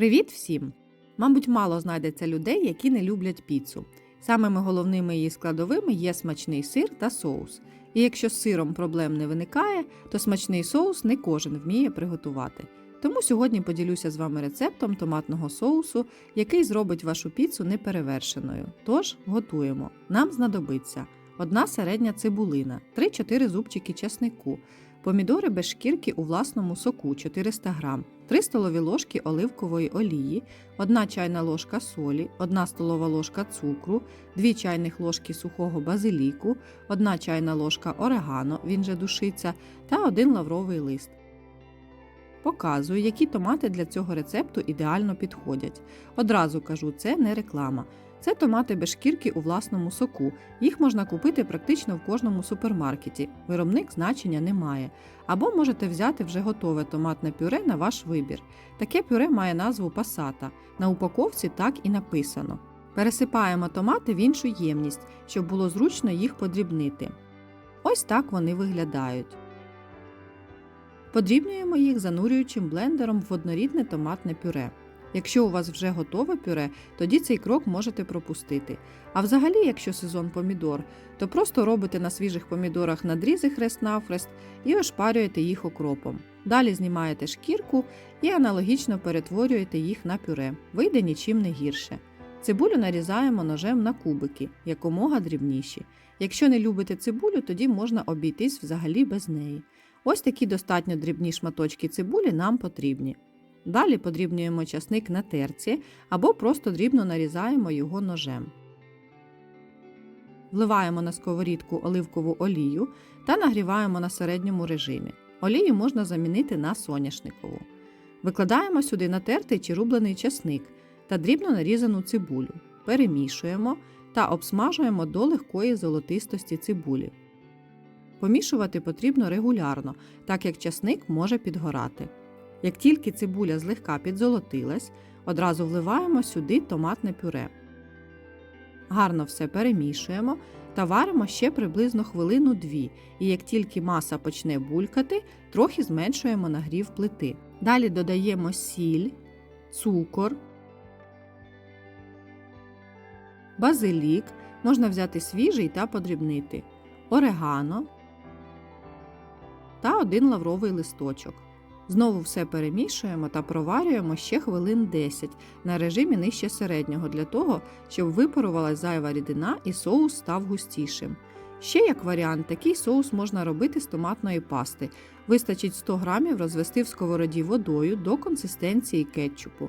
Привіт всім! Мабуть, мало знайдеться людей, які не люблять піцу. Самими головними її складовими є смачний сир та соус. І якщо з сиром проблем не виникає, то смачний соус не кожен вміє приготувати. Тому сьогодні поділюся з вами рецептом томатного соусу, який зробить вашу піцу неперевершеною. Тож готуємо. Нам знадобиться одна середня цибулина, 3-4 зубчики чеснику, помідори без шкірки у власному соку 400 г, 3 столові ложки оливкової олії, 1 чайна ложка солі, 1 столова ложка цукру, 2 чайних ложки сухого базиліку, 1 чайна ложка орегано, він же душиться, та 1 лавровий лист. Показую, які томати для цього рецепту ідеально підходять. Одразу кажу, це не реклама. Це томати без шкірки у власному соку. Їх можна купити практично в кожному супермаркеті. Виробник значення не має. Або можете взяти вже готове томатне пюре на ваш вибір. Таке пюре має назву пасата. На упаковці так і написано. Пересипаємо томати в іншу ємність, щоб було зручно їх подрібнити. Ось так вони виглядають. Подрібнюємо їх занурюючим блендером в однорідне томатне пюре. Якщо у вас вже готове пюре, тоді цей крок можете пропустити. А взагалі, якщо сезон помідор, то просто робите на свіжих помідорах надрізи хрест-навхрест і ошпарюєте їх окропом. Далі знімаєте шкірку і аналогічно перетворюєте їх на пюре. Вийде нічим не гірше. Цибулю нарізаємо ножем на кубики, якомога дрібніші. Якщо не любите цибулю, тоді можна обійтись взагалі без неї. Ось такі достатньо дрібні шматочки цибулі нам потрібні. Далі подрібнюємо часник на терці або просто дрібно нарізаємо його ножем. Вливаємо на сковорідку оливкову олію та нагріваємо на середньому режимі. Олію можна замінити на соняшникову. Викладаємо сюди натертий чи рублений часник та дрібно нарізану цибулю. Перемішуємо та обсмажуємо до легкої золотистості цибулі. Помішувати потрібно регулярно, так як часник може підгорати. Як тільки цибуля злегка підзолотилась, одразу вливаємо сюди томатне пюре. Гарно все перемішуємо та варимо ще приблизно хвилину-дві, і як тільки маса почне булькати, трохи зменшуємо нагрів плити. Далі додаємо сіль, цукор, базилік, можна взяти свіжий та подрібнити, орегано та один лавровий листочок. Знову все перемішуємо та проварюємо ще хвилин 10 на режимі нижче середнього для того, щоб випарувалась зайва рідина і соус став густішим. Ще як варіант, такий соус можна робити з томатної пасти. Вистачить 100 грамів розвести в сковороді водою до консистенції кетчупу.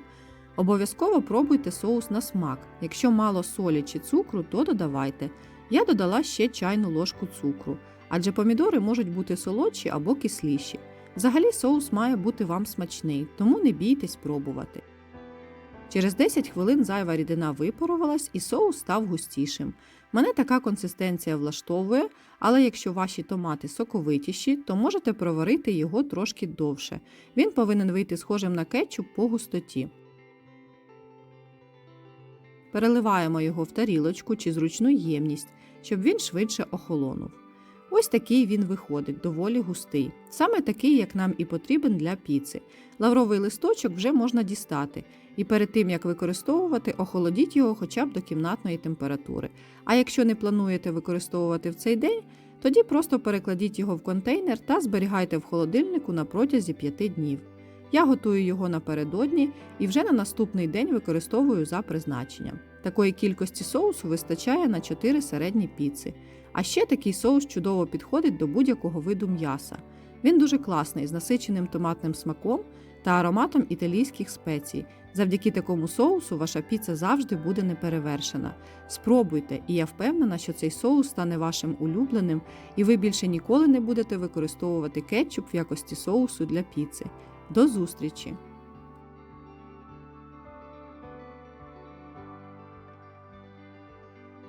Обов'язково пробуйте соус на смак. Якщо мало солі чи цукру, то додавайте. Я додала ще чайну ложку цукру, адже помідори можуть бути солодші або кисліші. Взагалі соус має бути вам смачний, тому не бійтесь пробувати. Через 10 хвилин зайва рідина випарувалась і соус став густішим. Мене така консистенція влаштовує, але якщо ваші томати соковитіші, то можете проварити його трошки довше. Він повинен вийти схожим на кетчуп по густоті. Переливаємо його в тарілочку чи зручну ємність, щоб він швидше охолонув. Ось такий він виходить, доволі густий. Саме такий, як нам і потрібен для піци. Лавровий листочок вже можна дістати, і перед тим як використовувати, охолодіть його хоча б до кімнатної температури. А якщо не плануєте використовувати в цей день, тоді просто перекладіть його в контейнер та зберігайте в холодильнику на протязі 5 днів. Я готую його напередодні і вже на наступний день використовую за призначенням. Такої кількості соусу вистачає на 4 середні піци. А ще такий соус чудово підходить до будь-якого виду м'яса. Він дуже класний з насиченим томатним смаком та ароматом італійських спецій. Завдяки такому соусу ваша піца завжди буде неперевершена. Спробуйте, і я впевнена, що цей соус стане вашим улюбленим, і ви більше ніколи не будете використовувати кетчуп в якості соусу для піци. До зустрічі!